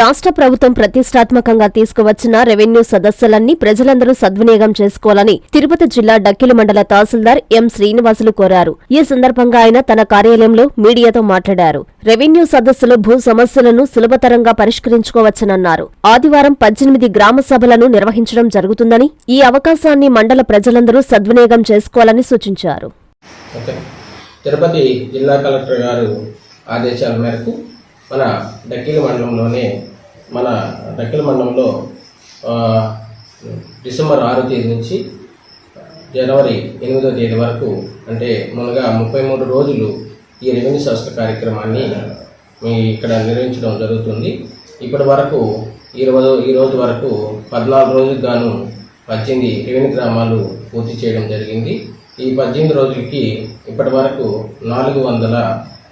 రాష్ట్ర ప్రభుత్వం ప్రతిష్టాత్మకంగా తీసుకువచ్చిన రెవెన్యూ సదస్సులన్నీ ప్రజలందరూ సద్వినియోగం చేసుకోవాలని తిరుపతి జిల్లా డక్కిలి మండల తహసీల్దార్ ఎం శ్రీనివాసులు కోరారు. ఈ సందర్భంగా ఆయన తన కార్యాలయంలో మీడియాతో మాట్లాడారు. రెవెన్యూ సదస్సులు భూ సమస్యలను సులభతరంగా పరిష్కరించుకోవచ్చనన్నారు. ఆదివారం పద్దెనిమిది గ్రామ సభలను నిర్వహించడం జరుగుతుందని ఈ అవకాశాన్ని మండల ప్రజలందరూ సద్వినియోగం చేసుకోవాలని సూచించారు. తిరుపతి జిల్లా కలెక్టర్ గారు ఆదేశాల మేరకు మన డక్కిల మండలంలోనే మన డక్కిల మండలంలో డిసెంబర్ ఆరో తేదీ నుంచి జనవరి ఎనిమిదో తేదీ వరకు అంటే మునగా ముప్పై మూడు రోజులు ఈ రెవెన్యూ శాస్త్ర కార్యక్రమాన్ని మీ ఇక్కడ నిర్వహించడం జరుగుతుంది. ఇప్పటి వరకు ఈ రోజు ఈ రోజు వరకు పద్నాలుగు రోజులకు గాను పద్దెనిమిది రెవెన్యూ గ్రామాలు పూర్తి చేయడం జరిగింది. ఈ పద్దెనిమిది రోజులకి ఇప్పటి వరకు నాలుగు వందల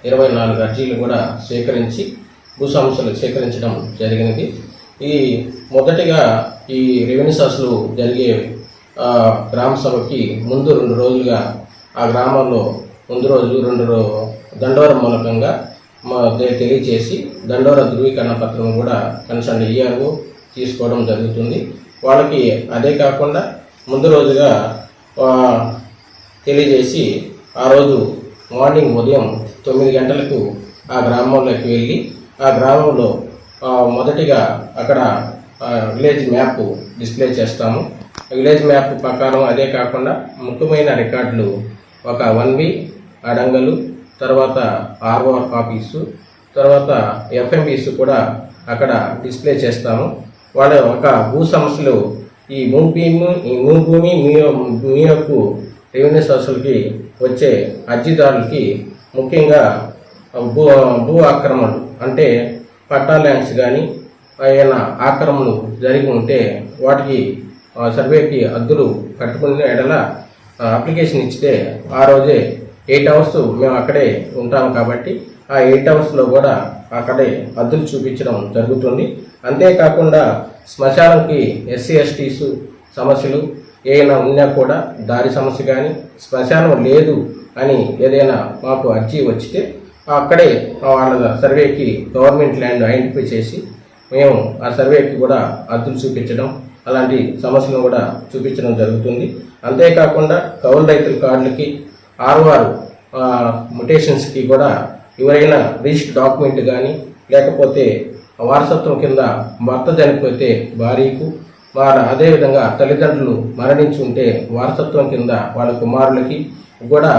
ఇరవై నాలుగు అర్జీలు కూడా సేకరించి భూ సమస్యలు సేకరించడం జరిగినది. ఈ మొదటిగా ఈ రెవెన్యూ సదస్సులు జరిగే గ్రామ సభకి ముందు రెండు రోజులుగా ఆ గ్రామంలో ముందు రోజు రెండు రో- మూలకంగా మా తెలియచేసి దండోర ధృవీకరణ పత్రం కూడా కన్సర్న్ ఈఆర్ఓ తీసుకోవడం జరుగుతుంది. వాళ్ళకి అదే కాకుండా ముందు రోజుగా తెలియజేసి ఆ రోజు మార్నింగ్ ఉదయం తొమ్మిది గంటలకు ఆ గ్రామంలోకి వెళ్ళి ఆ గ్రామంలో మొదటిగా అక్కడ విలేజ్ మ్యాప్ డిస్ప్లే చేస్తాము. విలేజ్ మ్యాప్ ప్రకారం అదే కాకుండా ముఖ్యమైన రికార్డులు ఒక వన్ వి అడంగలు తర్వాత ఆర్ఓఆర్ కాపీసు తర్వాత ఎఫ్ఎంబీస్ కూడా అక్కడ డిస్ప్లే చేస్తాము. వాళ్ళ ఒక భూ సమస్యలు ఈ భూమి ఈ భూ భూమి మీ మీ యొక్క రెవెన్యూ సదస్సులకి వచ్చే అర్జీదారులకి ముఖ్యంగా భూ భూ ఆక్రమణలు అంటే పట్టా ల్యాండ్స్ కానీ ఏమైనా ఆక్రమణలు జరిగి ఉంటే వాటికి సర్వేకి అద్దులు కట్టుకునే ఎడల అప్లికేషన్ ఇచ్చితే ఆ రోజే ఎయిట్ అవర్స్ మేము అక్కడే ఉంటాం కాబట్టి ఆ ఎయిట్ అవర్స్లో కూడా అక్కడే అద్దులు చూపించడం జరుగుతుంది. అంతేకాకుండా శ్మశానంకి ఎస్సీ ఎస్టీస్ సమస్యలు ఏమైనా ఉన్నా కూడా దారి సమస్య కానీ శ్మశానం లేదు అని ఏదైనా మాకు అర్జీ వచ్చితే అక్కడే వాళ్ళ సర్వేకి గవర్నమెంట్ ల్యాండ్ ఐడెంటిఫై చేసి మేము ఆ సర్వేకి కూడా అర్థులు చూపించడం అలాంటి సమస్యలను కూడా చూపించడం జరుగుతుంది. అంతేకాకుండా కౌలు రైతుల కార్డులకి ఆర్వారు ముటేషన్స్కి కూడా ఎవరైనా రిజిస్టర్ డాక్యుమెంట్ కానీ లేకపోతే వారసత్వం కింద భర్త చనిపోతే భార్యకు వారు అదేవిధంగా తల్లిదండ్రులు మరణించి ఉంటే వారసత్వం కింద వాళ్ళ కుమారులకి కూడా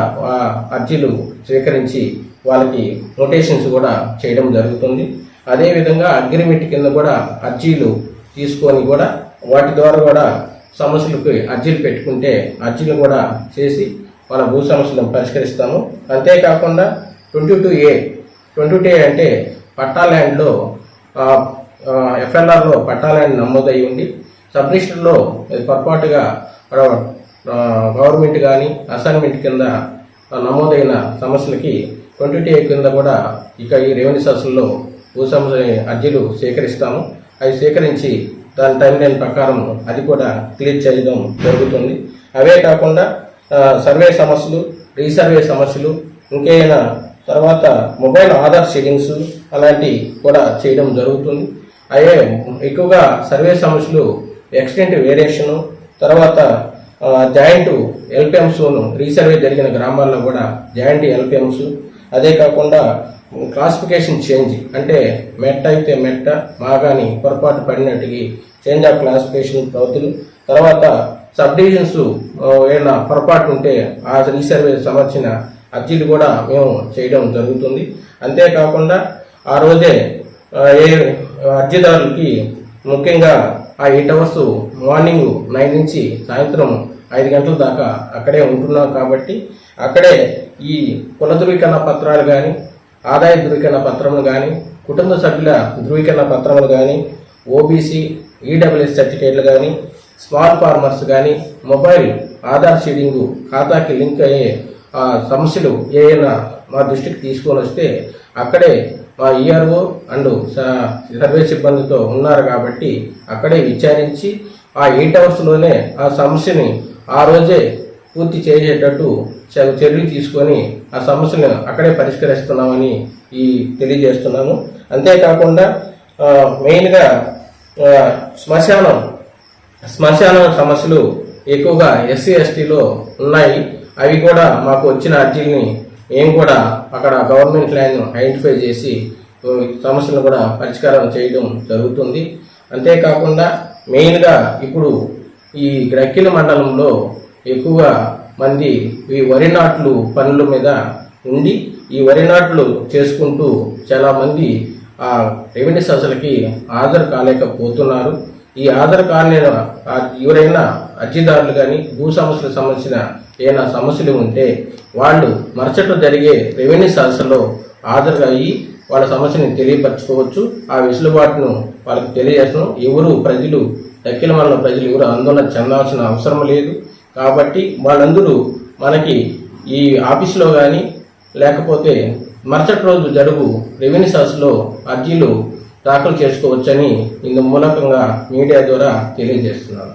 అర్జీలు స్వీకరించి వాళ్ళకి నోటేషన్స్ కూడా చేయడం జరుగుతుంది. అదేవిధంగా అగ్రిమెంట్ కింద కూడా అర్జీలు తీసుకొని కూడా వాటి ద్వారా కూడా సమస్యలకు అర్జీలు పెట్టుకుంటే అర్జీలు కూడా చేసి మన భూ సమస్యలను పరిష్కరిస్తాము. అంతేకాకుండా twenty two A twenty two A అంటే పట్టా ల్యాండ్లో ఎఫ్ఎల్ఆర్లో పట్టా ల్యాండ్ నమోదై ఉండి సబ్ రిజిస్టర్లో పొరపాటుగా గవర్నమెంట్ కానీ అసైన్మెంట్ కింద నమోదైన సమస్యలకి ట్వంటీ కింద కూడా ఇక ఈ రెవెన్యూ సదస్సుల్లో భూ సమస్య అర్జీలు సేకరిస్తాము. అవి సేకరించి దాని టైం లైన్ ప్రకారం అది కూడా క్లియర్ చేయడం జరుగుతుంది. అవే కాకుండా సర్వే సమస్యలు రీసర్వే సమస్యలు ఇంకేమైనా తర్వాత మొబైల్ ఆధార్ షెడ్డింగ్స్ అలాంటివి కూడా చేయడం జరుగుతుంది. అవే ఎక్కువగా సర్వే సమస్యలు ఎక్స్టెంట్ వేరియేషను తర్వాత జాయింట్ ఎల్పిఎంస్ను రీసర్వే జరిగిన గ్రామాల్లో కూడా జాయింట్ ఎల్పిఎంస్ అదే కాకుండా క్లాసిఫికేషన్ చేంజ్ అంటే మెట్ట అయితే మెట్ట మాగాని పొరపాటు పడినట్టుకి చేంజ్ ఆఫ్ క్లాసిఫికేషన్ ప్రవృత్తులు తర్వాత సబ్ డివిజన్స్ ఏమైనా పొరపాటు ఉంటే ఆ రీసర్వే సంబంధించిన అర్జీలు కూడా మేము చేయడం జరుగుతుంది. అంతేకాకుండా ఆ రోజే ఏ అర్జీదారులకి ముఖ్యంగా ఆ ఎయిట్ అవర్స్ మార్నింగ్ నైన్ నుంచి సాయంత్రం ఐదు గంటల దాకా అక్కడే ఉంటున్నాం కాబట్టి అక్కడే ఈ కుల ధృవీకరణ పత్రాలు కానీ ఆదాయ ధృవీకరణ పత్రములు కానీ కుటుంబ సభ్యుల ధృవీకరణ పత్రములు కానీ ఓబీసీ ఈడబ్ల్యూఎస్ సర్టిఫికేట్లు కానీ స్మాల్ ఫార్మర్స్ కానీ మొబైల్ ఆధార్ షీడింగ్ ఖాతాకి లింక్ అయ్యే ఆ సమస్యలు ఏమైనా మా దృష్టికి తీసుకొని వస్తే అక్కడే మా ఈఆర్ఓ అండ్ సర్వే సిబ్బందితో ఉన్నారు కాబట్టి అక్కడే విచారించి ఆ ఎయిట్ అవర్స్లోనే ఆ సమస్యని ఆ రోజే పూర్తి చేసేటట్టు చర్యలు తీసుకొని ఆ సమస్యను అక్కడే పరిష్కరిస్తున్నామని ఈ తెలియజేస్తున్నాము. అంతేకాకుండా మెయిన్గా శ్మశానం శ్మశానం సమస్యలు ఎక్కువగా ఎస్సీ ఎస్టీలో ఉన్నాయి. అవి కూడా మాకు వచ్చిన అర్జీల్ని ఏం కూడా అక్కడ గవర్నమెంట్ ల్యాండ్ను ఐడెంటిఫై చేసి సమస్యలను కూడా పరిష్కారం చేయడం జరుగుతుంది. అంతేకాకుండా మెయిన్గా ఇప్పుడు ఈ గ్రక్కిల మండలంలో ఎక్కువగా మంది ఈ వరి నాట్లు పనుల మీద ఉండి ఈ వరి నాట్లు చేసుకుంటూ చాలామంది ఆ రెవెన్యూ సంస్థలకి ఆధార్ కాలేకపోతున్నారు. ఈ ఆధార్ కాని ఆ ఎవరైనా అర్జీదారులు కానీ భూ సమస్యలకు సంబంధించిన ఏమైనా సమస్యలు ఉంటే వాళ్ళు మరుసట జరిగే రెవెన్యూ సంస్థలో హాజరు అయ్యి వాళ్ళ సమస్యని తెలియపరచుకోవచ్చు. ఆ వెసులుబాటును వాళ్ళకి తెలియజేస్తున్నాం. ఎవరు ప్రజలు దక్కిన మండల ప్రజలు ఎవరు ఆందోళన చెందాల్సిన అవసరం లేదు. కాబట్టి వాళ్ళందరూ మనకి ఈ ఆఫీసులో కానీ లేకపోతే మరుసటి రోజు జరుగు రెవెన్యూ సదస్సులో అర్జీలు దాఖలు చేసుకోవచ్చని ఇందు మూలకంగా మీడియా ద్వారా తెలియజేస్తున్నాను.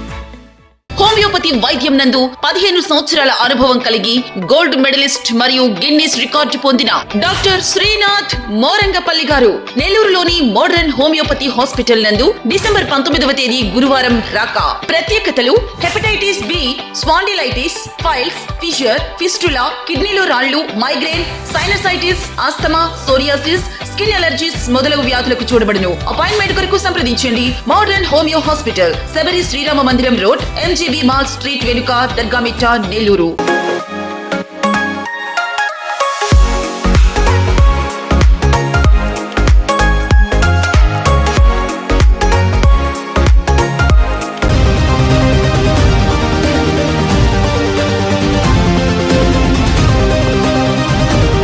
Homoeopathy వైద్యం నందు పదిహేను సంవత్సరాల అనుభవం కలిగి గోల్డ్ మెడలిస్ట్ మరియు గిన్నీస్ రికార్డు పొందిన డాక్టర్ శ్రీనాథ్ మోరంగపల్లి గారు నెల్లూరులోని మోడర్న్ హోమియోపతి హాస్పిటల్ నందు డిసెంబర్ పంతొమ్మిదవ తేదీ గురువారం రాక. ప్రత్యేకతలు hepatitis B spondylitis piles fissure fistula కిడ్నీలో రాళ్ళు migraine sinusitis asthma psoriasis skin allergies మొదలగు వ్యాధులకు చూడబడును. అపాయింట్మెంట్ కొరకు సంప్రదించండి. Modern homoeo hospital Sabari Srirama Mandiram road MGB mall street వెనుక దర్గామిట్టా నెల్లూరు